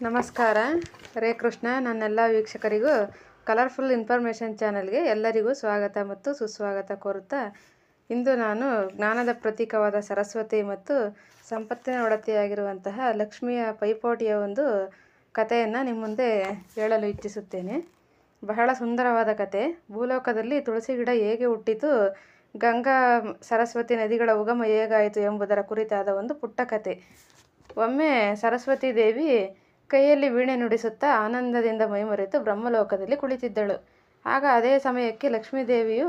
ನಮಸ್ಕಾರ. ರೇ ಕೃಷ್ಣ. ನನ್ನೆಲ್ಲ ವೀಕ್ಷಕರಿಗೂ ಕಲರ್ಫುಲ್ ಇನ್ಫಾರ್ಮೇಷನ್ ಚಾನಲ್ಗೆ ಎಲ್ಲರಿಗೂ ಸ್ವಾಗತ ಮತ್ತು ಸುಸ್ವಾಗತ ಕೋರುತ್ತಾ, ಇಂದು ನಾನು ಜ್ಞಾನದ ಪ್ರತೀಕವಾದ ಸರಸ್ವತಿ ಮತ್ತು ಸಂಪತ್ತಿನ ಒಡತಿಯಾಗಿರುವಂತಹ ಲಕ್ಷ್ಮಿಯ ಪೈಪೋಟಿಯ ಒಂದು ಕಥೆಯನ್ನು ನಿಮ್ಮ ಮುಂದೆ ಹೇಳಲು ಇಚ್ಛಿಸುತ್ತೇನೆ. ಬಹಳ ಸುಂದರವಾದ ಕತೆ ಭೂಲೋಕದಲ್ಲಿ ತುಳಸಿ ಗಿಡ ಹೇಗೆ ಹುಟ್ಟಿತು, ಗಂಗಾ ಸರಸ್ವತಿ ನದಿಗಳ ಉಗಮ ಹೇಗಾಯಿತು ಎಂಬುದರ ಕುರಿತಾದ ಒಂದು ಪುಟ್ಟ ಕತೆ ಒಮ್ಮೆ ಸರಸ್ವತಿ ದೇವಿ ಕೈಯಲ್ಲಿ ವೀಣೆ ನುಡಿಸುತ್ತಾ ಆನಂದದಿಂದ ಮೈಮರೆತು ಬ್ರಹ್ಮಲೋಕದಲ್ಲಿ ಕುಳಿತಿದ್ದಳು. ಆಗ ಅದೇ ಸಮಯಕ್ಕೆ ಲಕ್ಷ್ಮೀದೇವಿಯು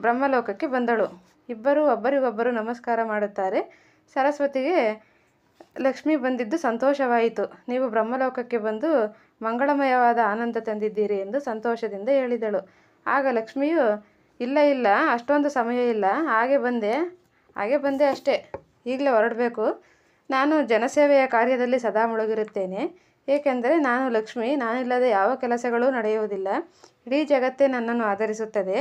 ಬ್ರಹ್ಮಲೋಕಕ್ಕೆ ಬಂದಳು. ಇಬ್ಬರು ಒಬ್ಬರಿಗೊಬ್ಬರು ನಮಸ್ಕಾರ ಮಾಡುತ್ತಾರೆ. ಸರಸ್ವತಿಗೆ, ಲಕ್ಷ್ಮಿ ಬಂದಿದ್ದು ಸಂತೋಷವಾಯಿತು. ನೀವು ಬ್ರಹ್ಮಲೋಕಕ್ಕೆ ಬಂದು ಮಂಗಳಮಯವಾದ ಆನಂದ ತಂದಿದ್ದೀರಿ ಎಂದು ಸಂತೋಷದಿಂದ ಹೇಳಿದಳು. ಆಗ ಲಕ್ಷ್ಮಿಯು, ಇಲ್ಲ ಇಲ್ಲ, ಅಷ್ಟೊಂದು ಸಮಯ ಇಲ್ಲ. ಹಾಗೆ ಬಂದೆ ಹಾಗೆ ಬಂದೆ ಅಷ್ಟೇ. ಈಗಲೇ ಹೊರಡಬೇಕು. ನಾನು ಜನಸೇವೆಯ ಕಾರ್ಯದಲ್ಲಿ ಸದಾ ಮುಳುಗಿರುತ್ತೇನೆ. ಏಕೆಂದರೆ ನಾನು ಲಕ್ಷ್ಮಿ, ನಾನಿಲ್ಲದೆ ಯಾವ ಕೆಲಸಗಳೂ ನಡೆಯುವುದಿಲ್ಲ. ಇಡೀ ಜಗತ್ತೇ ನನ್ನನ್ನು ಆಧರಿಸುತ್ತದೆ.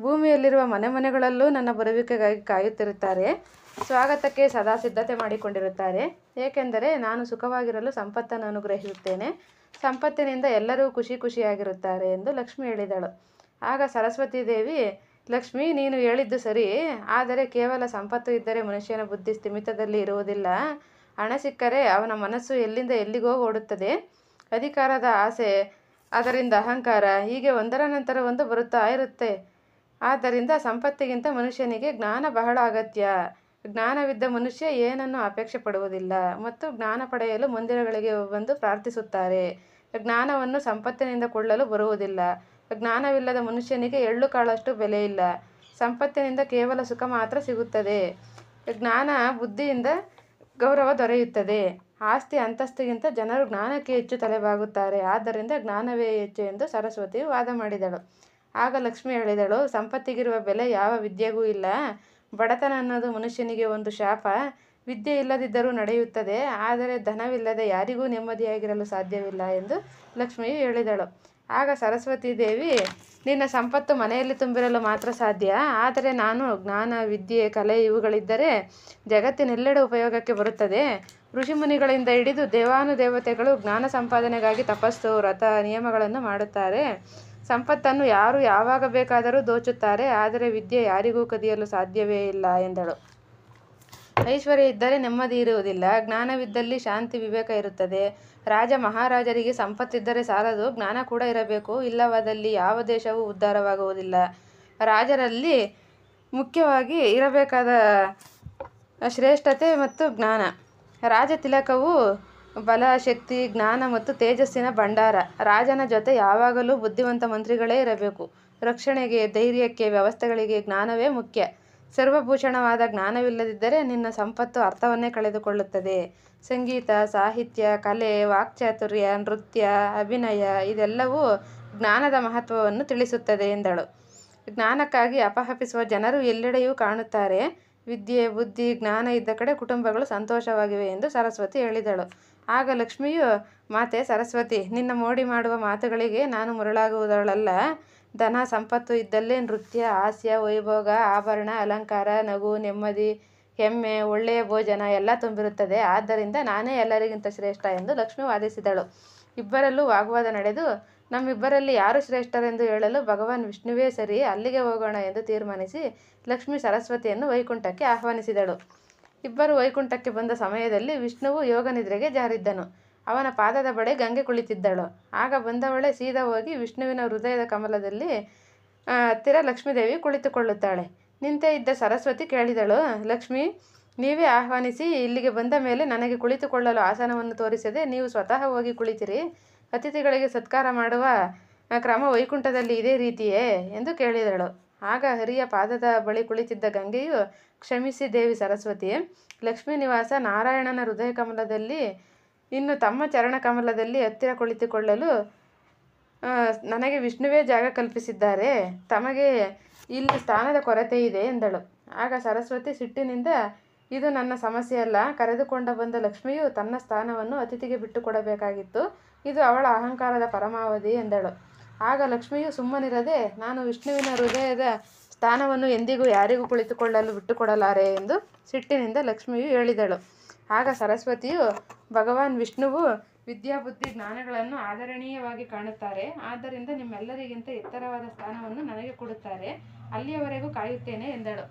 ಭೂಮಿಯಲ್ಲಿರುವ ಮನೆ ಮನೆಗಳಲ್ಲೂ ನನ್ನ ಬರುವಿಕೆಗಾಗಿ ಕಾಯುತ್ತಿರುತ್ತಾರೆ. ಸ್ವಾಗತಕ್ಕೆ ಸದಾ ಸಿದ್ಧತೆ ಮಾಡಿಕೊಂಡಿರುತ್ತಾರೆ. ಏಕೆಂದರೆ ನಾನು ಸುಖವಾಗಿರಲು ಸಂಪತ್ತನ್ನು ಅನುಗ್ರಹಿಸುತ್ತೇನೆ. ಸಂಪತ್ತಿನಿಂದ ಎಲ್ಲರೂ ಖುಷಿ ಖುಷಿಯಾಗಿರುತ್ತಾರೆ ಎಂದು ಲಕ್ಷ್ಮಿ ಹೇಳಿದಳು. ಆಗ ಸರಸ್ವತಿ ದೇವಿ, ಲಕ್ಷ್ಮಿ, ನೀನು ಹೇಳಿದ್ದು ಸರಿ ಆದರೆ ಕೇವಲ ಸಂಪತ್ತು ಇದ್ದರೆ ಮನುಷ್ಯನ ಬುದ್ಧಿ ಸ್ಥಿಮಿತದಲ್ಲಿ ಇರುವುದಿಲ್ಲ. ಹಣ ಸಿಕ್ಕರೆ ಅವನ ಮನಸ್ಸು ಎಲ್ಲಿಂದ ಎಲ್ಲಿಗೋ ಓಡುತ್ತದೆ. ಅಧಿಕಾರದ ಆಸೆ, ಅದರಿಂದ ಅಹಂಕಾರ, ಹೀಗೆ ಒಂದರ ನಂತರ ಒಂದು ಬರುತ್ತಾ ಇರುತ್ತೆ. ಆದ್ದರಿಂದ ಸಂಪತ್ತಿಗಿಂತ ಮನುಷ್ಯನಿಗೆ ಜ್ಞಾನ ಬಹಳ ಅಗತ್ಯ. ಜ್ಞಾನವಿದ್ದ ಮನುಷ್ಯ ಏನನ್ನು ಅಪೇಕ್ಷೆ ಪಡುವುದಿಲ್ಲ ಮತ್ತು ಜ್ಞಾನ ಪಡೆಯಲು ಮಂದಿರಗಳಿಗೆ ಬಂದು ಪ್ರಾರ್ಥಿಸುತ್ತಾರೆ. ಜ್ಞಾನವನ್ನು ಸಂಪತ್ತಿನಿಂದ ಕೊಳ್ಳಲು ಬರುವುದಿಲ್ಲ. ಜ್ಞಾನವಿಲ್ಲದ ಮನುಷ್ಯನಿಗೆ ಎಳ್ಳು ಕಾಳಷ್ಟು ಬೆಲೆ ಇಲ್ಲ. ಸಂಪತ್ತಿನಿಂದ ಕೇವಲ ಸುಖ ಮಾತ್ರ ಸಿಗುತ್ತದೆ. ಜ್ಞಾನ ಬುದ್ಧಿಯಿಂದ ಗೌರವ ದೊರೆಯುತ್ತದೆ. ಆಸ್ತಿ ಅಂತಸ್ತಿಗಿಂತ ಜನರು ಜ್ಞಾನಕ್ಕೆ ಹೆಚ್ಚು ತಲೆಬಾಗುತ್ತಾರೆ. ಆದ್ದರಿಂದ ಜ್ಞಾನವೇ ಹೆಚ್ಚು ಎಂದು ಸರಸ್ವತಿಯು ವಾದ ಮಾಡಿದಳು. ಆಗ ಲಕ್ಷ್ಮಿ ಹೇಳಿದಳು, ಸಂಪತ್ತಿಗಿರುವ ಬೆಲೆ ಯಾವ ವಿದ್ಯೆಗೂ ಇಲ್ಲ. ಬಡತನ ಅನ್ನೋದು ಮನುಷ್ಯನಿಗೆ ಒಂದು ಶಾಪ. ವಿದ್ಯೆ ಇಲ್ಲದಿದ್ದರೂ ನಡೆಯುತ್ತದೆ. ಆದರೆ ಧನವಿಲ್ಲದೆ ಯಾರಿಗೂ ನೆಮ್ಮದಿಯಾಗಿರಲು ಸಾಧ್ಯವಿಲ್ಲ ಎಂದು ಲಕ್ಷ್ಮಿಯು ಹೇಳಿದಳು. ಆಗ ಸರಸ್ವತಿ ದೇವಿ, ನಿನ್ನ ಸಂಪತ್ತು ಮನೆಯಲ್ಲಿ ತುಂಬಿರಲು ಮಾತ್ರ ಸಾಧ್ಯ. ಆದರೆ ನಾನು ಜ್ಞಾನ, ವಿದ್ಯೆ, ಕಲೆ ಇವುಗಳಿದ್ದರೆ ಜಗತ್ತಿನೆಲ್ಲೆಡೆ ಉಪಯೋಗಕ್ಕೆ ಬರುತ್ತದೆ. ಋಷಿಮುನಿಗಳಿಂದ ಹಿಡಿದು ದೇವಾನುದೇವತೆಗಳು ಜ್ಞಾನ ಸಂಪಾದನೆಗಾಗಿ ತಪಸ್ಸು, ವ್ರತ, ನಿಯಮಗಳನ್ನು ಮಾಡುತ್ತಾರೆ. ಸಂಪತ್ತನ್ನು ಯಾರು ಯಾವಾಗ ಬೇಕಾದರೂ ದೋಚುತ್ತಾರೆ. ಆದರೆ ವಿದ್ಯೆ ಯಾರಿಗೂ ಕದಿಯಲು ಸಾಧ್ಯವೇ ಇಲ್ಲ ಎಂದಳು. ಐಶ್ವರ್ಯ ಇದ್ದರೆ ನೆಮ್ಮದಿ ಇರುವುದಿಲ್ಲ. ಜ್ಞಾನವಿದ್ದಲ್ಲಿ ಶಾಂತಿ, ವಿವೇಕ ಇರುತ್ತದೆ. ರಾಜ ಮಹಾರಾಜರಿಗೆ ಸಂಪತ್ತಿದ್ದರೆ ಸಾಲದು. ಜ್ಞಾನ ಕೂಡ ಇರಬೇಕು. ಇಲ್ಲವಾದಲ್ಲಿ ಯಾವ ದೇಶವೂ ಉದ್ಧಾರವಾಗುವುದಿಲ್ಲ. ರಾಜರಲ್ಲಿ ಮುಖ್ಯವಾಗಿ ಇರಬೇಕಾದ ಶ್ರೇಷ್ಠತೆ ಮತ್ತು ಜ್ಞಾನ. ರಾಜ ತಿಲಕವು ಬಲ, ಶಕ್ತಿ, ಜ್ಞಾನ ಮತ್ತು ತೇಜಸ್ಸಿನ ಭಂಡಾರ. ರಾಜನ ಜೊತೆ ಯಾವಾಗಲೂ ಬುದ್ಧಿವಂತ ಮಂತ್ರಿಗಳೇ ಇರಬೇಕು. ರಕ್ಷಣೆಗೆ, ಧೈರ್ಯಕ್ಕೆ, ವ್ಯವಸ್ಥೆಗಳಿಗೆ ಜ್ಞಾನವೇ ಮುಖ್ಯ. ಸರ್ವಭೂಷಣವಾದ ಜ್ಞಾನವಿಲ್ಲದಿದ್ದರೆ ನಿನ್ನ ಸಂಪತ್ತು ಅರ್ಥವನ್ನೇ ಕಳೆದುಕೊಳ್ಳುತ್ತದೆ. ಸಂಗೀತ, ಸಾಹಿತ್ಯ, ಕಲೆ, ವಾಕ್ಚಾತುರ್ಯ, ನೃತ್ಯ, ಅಭಿನಯ ಇದೆಲ್ಲವೂ ಜ್ಞಾನದ ಮಹತ್ವವನ್ನು ತಿಳಿಸುತ್ತದೆ ಎಂದಳು. ಜ್ಞಾನಕ್ಕಾಗಿ ಅಪಹಪಿಸುವ ಜನರು ಎಲ್ಲೆಡೆಯೂ ಕಾಣುತ್ತಾರೆ. ವಿದ್ಯೆ, ಬುದ್ಧಿ, ಜ್ಞಾನ ಇದ್ದ ಕಡೆ ಕುಟುಂಬಗಳು ಸಂತೋಷವಾಗಿವೆ ಎಂದು ಸರಸ್ವತಿ ಹೇಳಿದಳು. ಆಗ ಲಕ್ಷ್ಮಿಯು, ಮಾತೆ, ಸರಸ್ವತಿ, ನಿನ್ನ ಮೋಡಿ ಮಾಡುವ ಮಾತುಗಳಿಗೆ ನಾನು ಮರಳಾಗುವುದಳಲ್ಲ ಧನ ಸಂಪತ್ತು ಇದ್ದಲ್ಲೇ ನೃತ್ಯ, ಹಾಸ್ಯ, ವೈಭೋಗ, ಆಭರಣ, ಅಲಂಕಾರ, ನಗು, ನೆಮ್ಮದಿ, ಹೆಮ್ಮೆ, ಒಳ್ಳೆಯ ಭೋಜನ ಎಲ್ಲ ತುಂಬಿರುತ್ತದೆ. ಆದ್ದರಿಂದ ನಾನೇ ಎಲ್ಲರಿಗಿಂತ ಶ್ರೇಷ್ಠ ಎಂದು ಲಕ್ಷ್ಮಿ ವಾದಿಸಿದಳು. ಇಬ್ಬರಲ್ಲೂ ವಾಗ್ವಾದ ನಡೆದು, ನಮ್ಮಿಬ್ಬರಲ್ಲಿ ಯಾರು ಶ್ರೇಷ್ಠರೆಂದು ಹೇಳಲು ಭಗವಾನ್ ವಿಷ್ಣುವೇ ಸರಿ, ಅಲ್ಲಿಗೆ ಹೋಗೋಣ ಎಂದು ತೀರ್ಮಾನಿಸಿ ಲಕ್ಷ್ಮಿ ಸರಸ್ವತಿಯನ್ನು ವೈಕುಂಠಕ್ಕೆ ಆಹ್ವಾನಿಸಿದಳು. ಇಬ್ಬರು ವೈಕುಂಠಕ್ಕೆ ಬಂದ ಸಮಯದಲ್ಲಿ ವಿಷ್ಣುವು ಯೋಗ ನಿದ್ರೆಗೆ ಜಾರಿದ್ದನು. ಅವನ ಪಾದದ ಬಳಿ ಗಂಗೆ ಕುಳಿತಿದ್ದಳು. ಆಗ ಬಂದವಳೆ ಸೀದಾ ಹೋಗಿ ವಿಷ್ಣುವಿನ ಹೃದಯದ ಕಮಲದಲ್ಲಿ ಹತ್ತಿರ ಲಕ್ಷ್ಮೀದೇವಿ ಕುಳಿತುಕೊಳ್ಳುತ್ತಾಳೆ. ನಿಂತೆ ಇದ್ದ ಸರಸ್ವತಿ ಕೇಳಿದಳು, ಲಕ್ಷ್ಮಿ, ನೀವೇ ಆಹ್ವಾನಿಸಿ, ಇಲ್ಲಿಗೆ ಬಂದ ಮೇಲೆ ನನಗೆ ಕುಳಿತುಕೊಳ್ಳಲು ಆಸನವನ್ನು ತೋರಿಸದೆ ನೀವು ಸ್ವತಃ ಹೋಗಿ ಕುಳಿತಿರಿ. ಅತಿಥಿಗಳಿಗೆ ಸತ್ಕಾರ ಮಾಡುವ ಕ್ರಮ ವೈಕುಂಠದಲ್ಲಿ ಇದೇ ರೀತಿಯೇ ಎಂದು ಕೇಳಿದಳು. ಆಗ ಹರಿಯ ಪಾದದ ಬಳಿ ಕುಳಿತಿದ್ದ ಗಂಗೆಯು, ಕ್ಷಮಿಸಿ ದೇವಿ ಸರಸ್ವತಿ ಲಕ್ಷ್ಮೀ ನಿವಾಸ ನಾರಾಯಣನ ಹೃದಯ ಕಮಲದಲ್ಲಿ ಇನ್ನು ತಮ್ಮ ಚರಣ ಕಮಲದಲ್ಲಿ ಹತ್ತಿರ ಕುಳಿತುಕೊಳ್ಳಲು ನನಗೆ ವಿಷ್ಣುವೇ ಜಾಗ ಕಲ್ಪಿಸಿದ್ದಾರೆ. ತಮಗೆ ಇಲ್ಲಿ ಸ್ಥಾನದ ಕೊರತೆ ಇದೆ ಎಂದಳು. ಆಗ ಸರಸ್ವತಿ ಸಿಟ್ಟಿನಿಂದ, ಇದು ನನ್ನ ಸಮಸ್ಯೆ ಅಲ್ಲ. ಕರೆದುಕೊಂಡ ಬಂದ ಲಕ್ಷ್ಮಿಯು ತನ್ನ ಸ್ಥಾನವನ್ನು ಅತಿಥಿಗೆ ಬಿಟ್ಟುಕೊಡಬೇಕಾಗಿತ್ತು. ಇದು ಅವಳ ಅಹಂಕಾರದ ಪರಮಾವಧಿ ಎಂದಳು. ಆಗ ಲಕ್ಷ್ಮಿಯು ಸುಮ್ಮನಿರದೆ, ನಾನು ವಿಷ್ಣುವಿನ ಹೃದಯದ ಸ್ಥಾನವನ್ನು ಎಂದಿಗೂ ಯಾರಿಗೂ ಕುಳಿತುಕೊಳ್ಳಲು ಬಿಟ್ಟುಕೊಡಲಾರೆ ಎಂದು ಸಿಟ್ಟಿನಿಂದ ಲಕ್ಷ್ಮಿಯು ಹೇಳಿದಳು. ಆಗ ಸರಸ್ವತಿಯು ಭಗವಾನ್ ವಿಷ್ಣುವು ವಿದ್ಯಾಬುದ್ಧಿ ಜ್ಞಾನಗಳನ್ನು ಆದರಣೀಯವಾಗಿ ಕಾಣುತ್ತಾರೆ. ಆದ್ದರಿಂದ ನಿಮ್ಮೆಲ್ಲರಿಗಿಂತ ಎತ್ತರವಾದ ಸ್ಥಾನವನ್ನು ನನಗೆ ಕೊಡುತ್ತಾರೆ. ಅಲ್ಲಿಯವರೆಗೂ ಕಾಯುತ್ತೇನೆ ಎಂದಳು.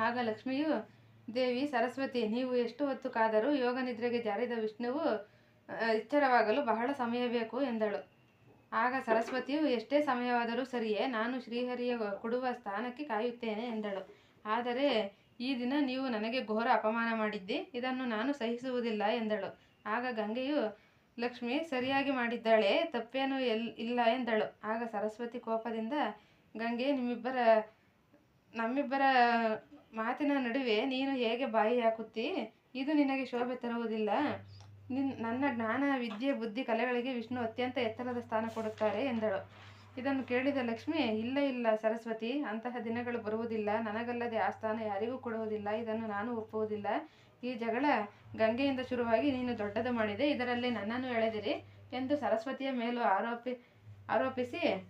ಆಗ ಲಕ್ಷ್ಮಿಯು, ದೇವಿ, ಸರಸ್ವತಿ, ನೀವು ಎಷ್ಟು ಹೊತ್ತು ಕಾದರೂ ಯೋಗ ನಿದ್ರೆಗೆ ಜಾರಿದ ವಿಷ್ಣುವು ಎಚ್ಚರವಾಗಲು ಬಹಳ ಸಮಯ ಬೇಕು ಎಂದಳು. ಆಗ ಸರಸ್ವತಿಯು, ಎಷ್ಟೇ ಸಮಯವಾದರೂ ಸರಿಯೇ, ನಾನು ಶ್ರೀಹರಿಯ ಕೊಡುವ ಸ್ಥಾನಕ್ಕೆ ಕಾಯುತ್ತೇನೆ ಎಂದಳು. ಆದರೆ ಈ ದಿನ ನೀವು ನನಗೆ ಘೋರ ಅಪಮಾನ ಮಾಡಿದ್ದಿ, ಇದನ್ನು ನಾನು ಸಹಿಸುವುದಿಲ್ಲ ಎಂದಳು. ಆಗ ಗಂಗೆಯು, ಲಕ್ಷ್ಮಿ, ಸರಿಯಾಗಿ ಮಾಡಿದ್ದಾಳೆ, ತಪ್ಪೇನೂ ಎಲ್, ಇಲ್ಲ ಎಂದಳು. ಆಗ ಸರಸ್ವತಿ ಕೋಪದಿಂದ, ಗಂಗೆ, ನಿಮ್ಮಿಬ್ಬರ, ನಮ್ಮಿಬ್ಬರ ಮಾತಿನ ನಡುವೆ ನೀನು ಹೇಗೆ ಬಾಯಿ ಹಾಕುತ್ತಿ? ಇದು ನಿನಗೆ ಶೋಭೆ ತರುವುದಿಲ್ಲ. ನಿನ್, ನನ್ನ ಜ್ಞಾನ, ವಿದ್ಯೆ, ಬುದ್ಧಿ, ಕಲೆಗಳಿಗೆ ವಿಷ್ಣು ಅತ್ಯಂತ ಎತ್ತರದ ಸ್ಥಾನ ಕೊಡುತ್ತಾರೆ ಎಂದಳು. ಇದನ್ನು ಕೇಳಿದ ಲಕ್ಷ್ಮಿ, ಇಲ್ಲ ಇಲ್ಲ ಸರಸ್ವತಿ, ಅಂತಹ ದಿನಗಳು ಬರುವುದಿಲ್ಲ. ನನಗಲ್ಲದೆ ಆ ಸ್ಥಾನ ಯಾರಿಗೂ ಕೊಡುವುದಿಲ್ಲ. ಇದನ್ನು ನಾನು ಒಪ್ಪುವುದಿಲ್ಲ. ಈ ಜಗಳ ಗಂಗೆಯಿಂದ ಶುರುವಾಗಿ ನೀನು ದೊಡ್ಡದು ಮಾಡಿದೆ. ಇದರಲ್ಲಿ ನನ್ನನ್ನು ಎಳೆದಿರಿ ಎಂದು ಸರಸ್ವತಿಯ ಮೇಲೂ ಆರೋಪಿ, ಆರೋಪಿಸಿ,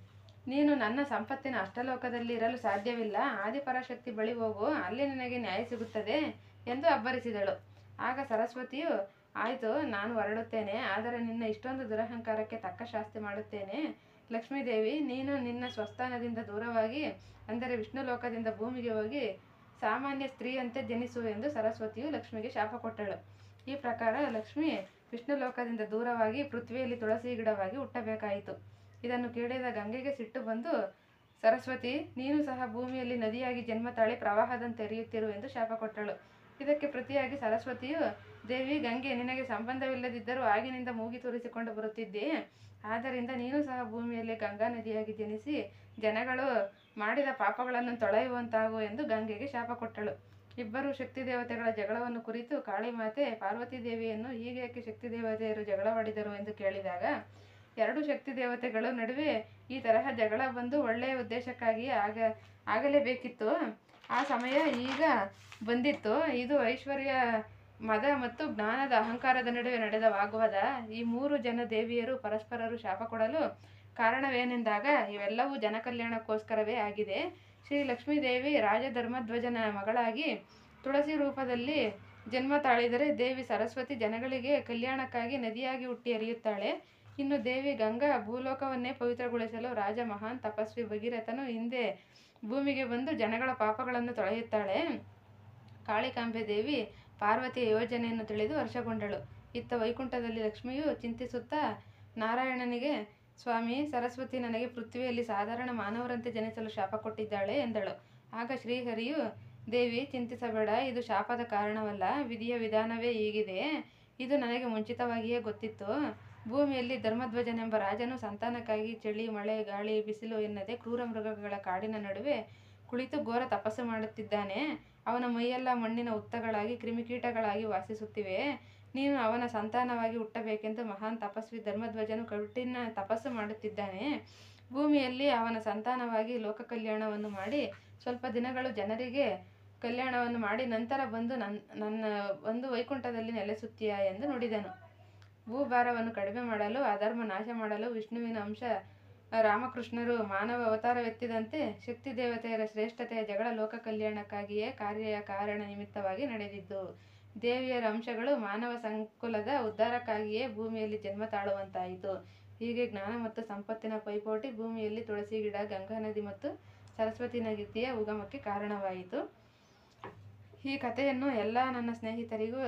ನೀನು ನನ್ನ ಸಂಪತ್ತಿನ ಅಷ್ಟಲೋಕದಲ್ಲಿ ಇರಲು ಸಾಧ್ಯವಿಲ್ಲ. ಆದಿಪರಾಶಕ್ತಿ ಬಳಿ ಹೋಗು. ಅಲ್ಲಿ ನಿನಗೆ ನ್ಯಾಯ ಸಿಗುತ್ತದೆ ಎಂದು ಅಬ್ಬರಿಸಿದಳು. ಆಗ ಸರಸ್ವತಿಯು, ಆಯಿತು, ನಾನು ಹೊರಡುತ್ತೇನೆ. ಆದರೆ ನಿನ್ನ ಇಷ್ಟೊಂದು ದುರಹಂಕಾರಕ್ಕೆ ತಕ್ಕ ಶಾಸ್ತಿ ಮಾಡುತ್ತೇನೆ. ಲಕ್ಷ್ಮೀದೇವಿ, ನೀನು ನಿನ್ನ ಸ್ವಸ್ಥಾನದಿಂದ ದೂರವಾಗಿ, ಅಂದರೆ ವಿಷ್ಣು ಲೋಕದಿಂದ ಭೂಮಿಗೆ ಹೋಗಿ ಸಾಮಾನ್ಯ ಸ್ತ್ರೀಯಂತೆ ಜನಿಸು ಎಂದು ಸರಸ್ವತಿಯು ಲಕ್ಷ್ಮಿಗೆ ಶಾಪ ಕೊಟ್ಟಳು. ಈ ಪ್ರಕಾರ ಲಕ್ಷ್ಮಿ ವಿಷ್ಣು ಲೋಕದಿಂದ ದೂರವಾಗಿ ಪೃಥ್ವಿಯಲ್ಲಿ ತುಳಸಿ ಗಿಡವಾಗಿ ಹುಟ್ಟಬೇಕಾಯಿತು. ಇದನ್ನು ಕೇಳಿದ ಗಂಗೆಗೆ ಸಿಟ್ಟು ಬಂದು, ಸರಸ್ವತಿ, ನೀನು ಸಹ ಭೂಮಿಯಲ್ಲಿ ನದಿಯಾಗಿ ಜನ್ಮ ತಾಳಿ ಪ್ರವಾಹದಂತೆ ಎರಿಯುತ್ತಿರು ಎಂದು ಶಾಪ ಕೊಟ್ಟಳು. ಇದಕ್ಕೆ ಪ್ರತಿಯಾಗಿ ಸರಸ್ವತಿಯು, ದೇವಿ, ಗಂಗೆ, ನಿನಗೆ ಸಂಬಂಧವಿಲ್ಲದಿದ್ದರೂ ಆಗಿನಿಂದ ಮೂಗಿ ತೋರಿಸಿಕೊಂಡು ಬರುತ್ತಿದ್ದೆ ಆದ್ದರಿಂದ ನೀನು ಸಹ ಭೂಮಿಯಲ್ಲಿ ಗಂಗಾ ನದಿಯಾಗಿ ಜನಿಸಿ ಜನಗಳು ಮಾಡಿದ ಪಾಪಗಳನ್ನು ತೊಳೆಯುವಂತಾಗು ಎಂದು ಗಂಗೆಗೆ ಶಾಪ ಕೊಟ್ಟಳು. ಇಬ್ಬರು ಶಕ್ತಿ ದೇವತೆಗಳ ಜಗಳವನ್ನು ಕುರಿತು ಕಾಳಿಮಾತೆ ಪಾರ್ವತಿ ದೇವಿಯನ್ನು ಹೀಗೇಕೆ ಶಕ್ತಿ ದೇವತೆಯರು ಜಗಳವಾಡಿದರು ಎಂದು ಕೇಳಿದಾಗ, ಎರಡು ಶಕ್ತಿ ದೇವತೆಗಳು ನಡುವೆ ಈ ತರಹ ಜಗಳ ಬಂದು ಒಳ್ಳೆಯ ಉದ್ದೇಶಕ್ಕಾಗಿ ಆಗ, ಆಗಲೇಬೇಕಿತ್ತು. ಆ ಸಮಯ ಈಗ ಬಂದಿತ್ತು. ಇದು ಐಶ್ವರ್ಯ ಮದ ಮತ್ತು ಜ್ಞಾನದ ಅಹಂಕಾರದ ನಡುವೆ ನಡೆದ ವಾಗ್ವಾದ ಈ ಮೂರು ಜನ ದೇವಿಯರು ಪರಸ್ಪರರು ಶಾಪ ಕೊಡಲು ಕಾರಣವೇನೆಂದಾಗ ಇವೆಲ್ಲವೂ ಜನಕಲ್ಯಾಣಕ್ಕೋಸ್ಕರವೇ ಆಗಿದೆ. ಶ್ರೀ ಲಕ್ಷ್ಮೀದೇವಿ ರಾಜಧರ್ಮಧ್ವಜನ ಮಗಳಾಗಿ ತುಳಸಿ ರೂಪದಲ್ಲಿ ಜನ್ಮ ತಾಳಿದರೆ ದೇವಿ ಸರಸ್ವತಿ ಜನಗಳಿಗೆ ಕಲ್ಯಾಣಕ್ಕಾಗಿ ನದಿಯಾಗಿ ಹುಟ್ಟಿ ಹರಿಯುತ್ತಾಳೆ ಇನ್ನು ದೇವಿ ಗಂಗಾ ಭೂಲೋಕವನ್ನೇ ಪವಿತ್ರಗೊಳಿಸಲು ರಾಜ ಮಹಾನ್ ತಪಸ್ವಿ ಭಗೀರಥನು ಹಿಂದೆ ಭೂಮಿಗೆ ಬಂದು ಜನಗಳ ಪಾಪಗಳನ್ನು ತೊಳೆಯುತ್ತಾಳೆ. ಕಾಳಿಕಾಂಬೆ ದೇವಿ ಪಾರ್ವತಿಯ ಯೋಜನೆಯನ್ನು ತಿಳಿದು ಹರ್ಷಗೊಂಡಳು. ಇತ್ತ ವೈಕುಂಠದಲ್ಲಿ ಲಕ್ಷ್ಮಿಯು ಚಿಂತಿಸುತ್ತಾ, ನಾರಾಯಣನಿಗೆ, ಸ್ವಾಮಿ, ಸರಸ್ವತಿ ನನಗೆ ಪೃಥ್ವಿಯಲ್ಲಿ ಸಾಧಾರಣ ಮಾನವರಂತೆ ಜನಿಸಲು ಶಾಪ ಕೊಟ್ಟಿದ್ದಾಳೆ ಎಂದಳು. ಆಗ ಶ್ರೀಹರಿಯು, ದೇವಿ, ಚಿಂತಿಸಬೇಡ, ಇದು ಶಾಪದ ಕಾರಣವಲ್ಲ, ವಿಧಿಯ ವಿಧಾನವೇ ಹೀಗಿದೆ. ಇದು ನನಗೆ ಮುಂಚಿತವಾಗಿಯೇ ಗೊತ್ತಿತ್ತು. ಭೂಮಿಯಲ್ಲಿ ಧರ್ಮಧ್ವಜನೆಂಬ ರಾಜನು ಸಂತಾನಕ್ಕಾಗಿ ಚಳಿ, ಮಳೆ, ಗಾಳಿ, ಬಿಸಿಲು ಎನ್ನದೆ ಕ್ರೂರ ಮೃಗಗಳ ಕಾಡಿನ ನಡುವೆ ಕುಳಿತು ಘೋರ ತಪಸ್ಸು ಮಾಡುತ್ತಿದ್ದಾನೆ. ಅವನ ಮೈಯೆಲ್ಲ ಮಣ್ಣಿನ ಉತ್ತಗಳಾಗಿ, ಕ್ರಿಮಿಕೀಟಗಳಾಗಿ ವಾಸಿಸುತ್ತಿವೆ. ನೀನು ಅವನ ಸಂತಾನವಾಗಿ ಹುಟ್ಟಬೇಕೆಂದು ಮಹಾನ್ ತಪಸ್ವಿ ಧರ್ಮಧ್ವಜನು ಕಠಿಣ ತಪಸ್ಸು ಮಾಡುತ್ತಿದ್ದಾನೆ. ಭೂಮಿಯಲ್ಲಿ ಅವನ ಸಂತಾನವಾಗಿ ಲೋಕ ಕಲ್ಯಾಣವನ್ನು ಮಾಡಿ, ಸ್ವಲ್ಪ ದಿನಗಳು ಜನರಿಗೆ ಕಲ್ಯಾಣವನ್ನು ಮಾಡಿ, ನಂತರ ಬಂದು ನನ್ನ ನನ್ನ ಒಂದು ವೈಕುಂಠದಲ್ಲಿ ನೆಲೆಸುತ್ತೀಯಾ ಎಂದು ನುಡಿದನು. ಭೂಭಾರವನ್ನು ಕಡಿಮೆ ಮಾಡಲು, ಅಧರ್ಮ ನಾಶ ಮಾಡಲು ವಿಷ್ಣುವಿನ ಅಂಶ ರಾಮಕೃಷ್ಣರು ಮಾನವ ಅವತಾರವೆತ್ತಿದಂತೆ ಶಕ್ತಿ ದೇವತೆಯರ ಶ್ರೇಷ್ಠತೆಯ ಜಗಳ ಲೋಕ ಕಲ್ಯಾಣಕ್ಕಾಗಿಯೇ ಕಾರ್ಯ ಕಾರಣ ನಿಮಿತ್ತವಾಗಿ ನಡೆದಿದ್ದು, ದೇವಿಯರ ಅಂಶಗಳು ಮಾನವ ಸಂಕುಲದ ಉದ್ಧಾರಕ್ಕಾಗಿಯೇ ಭೂಮಿಯಲ್ಲಿ ಜನ್ಮ ತಾಳುವಂತಾಯಿತು. ಹೀಗೆ ಜ್ಞಾನ ಮತ್ತು ಸಂಪತ್ತಿನ ಪೈಪೋಟಿ ಭೂಮಿಯಲ್ಲಿ ತುಳಸಿ ಗಿಡ, ಗಂಗಾ ನದಿ ಮತ್ತು ಸರಸ್ವತಿ ನದಿಯ ಉಗಮಕ್ಕೆ ಕಾರಣವಾಯಿತು. ಈ ಕಥೆಯನ್ನು ಎಲ್ಲ ನನ್ನ ಸ್ನೇಹಿತರಿಗೂ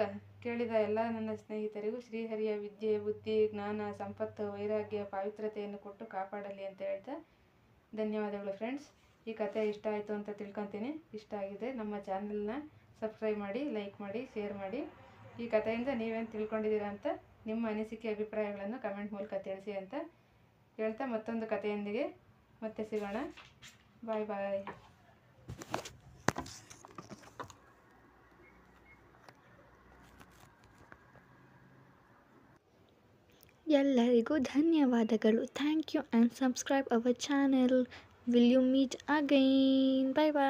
ಕೇಳಿದ ಎಲ್ಲ ನನ್ನ ಸ್ನೇಹಿತರಿಗೂ ಶ್ರೀಹರಿಯ ವಿದ್ಯೆ, ಬುದ್ಧಿ, ಜ್ಞಾನ, ಸಂಪತ್ತು, ವೈರಾಗ್ಯ ಪಾವಿತ್ರತೆಯನ್ನು ಕೊಟ್ಟು ಕಾಪಾಡಲಿ ಅಂತ ಹೇಳ್ತಾ ಧನ್ಯವಾದಗಳು ಫ್ರೆಂಡ್ಸ್ ಈ ಕತೆ ಇಷ್ಟ ಆಯಿತು ಅಂತ ತಿಳ್ಕೊತೀನಿ. ಇಷ್ಟ ಆಗಿದೆ ನಮ್ಮ ಚಾನಲ್ನ ಸಬ್ಸ್ಕ್ರೈಬ್ ಮಾಡಿ ಲೈಕ್ ಮಾಡಿ ಶೇರ್ ಮಾಡಿ. ಈ ಕಥೆಯಿಂದ ನೀವೇನು ತಿಳ್ಕೊಂಡಿದ್ದೀರಾ ಅಂತ ನಿಮ್ಮ ಅನಿಸಿಕೆ, ಅಭಿಪ್ರಾಯಗಳನ್ನು ಕಮೆಂಟ್ ಮೂಲಕ ತಿಳಿಸಿ ಅಂತ ಹೇಳ್ತಾ ಮತ್ತೊಂದು ಕಥೆಯೊಂದಿಗೆ ಮತ್ತೆ ಸಿಗೋಣ. ಬಾಯ್ ಬಾಯ್ ಎಲ್ಲರಿಗೂ ಧನ್ಯವಾದಗಳು thank you and subscribe our channel will you meet again bye bye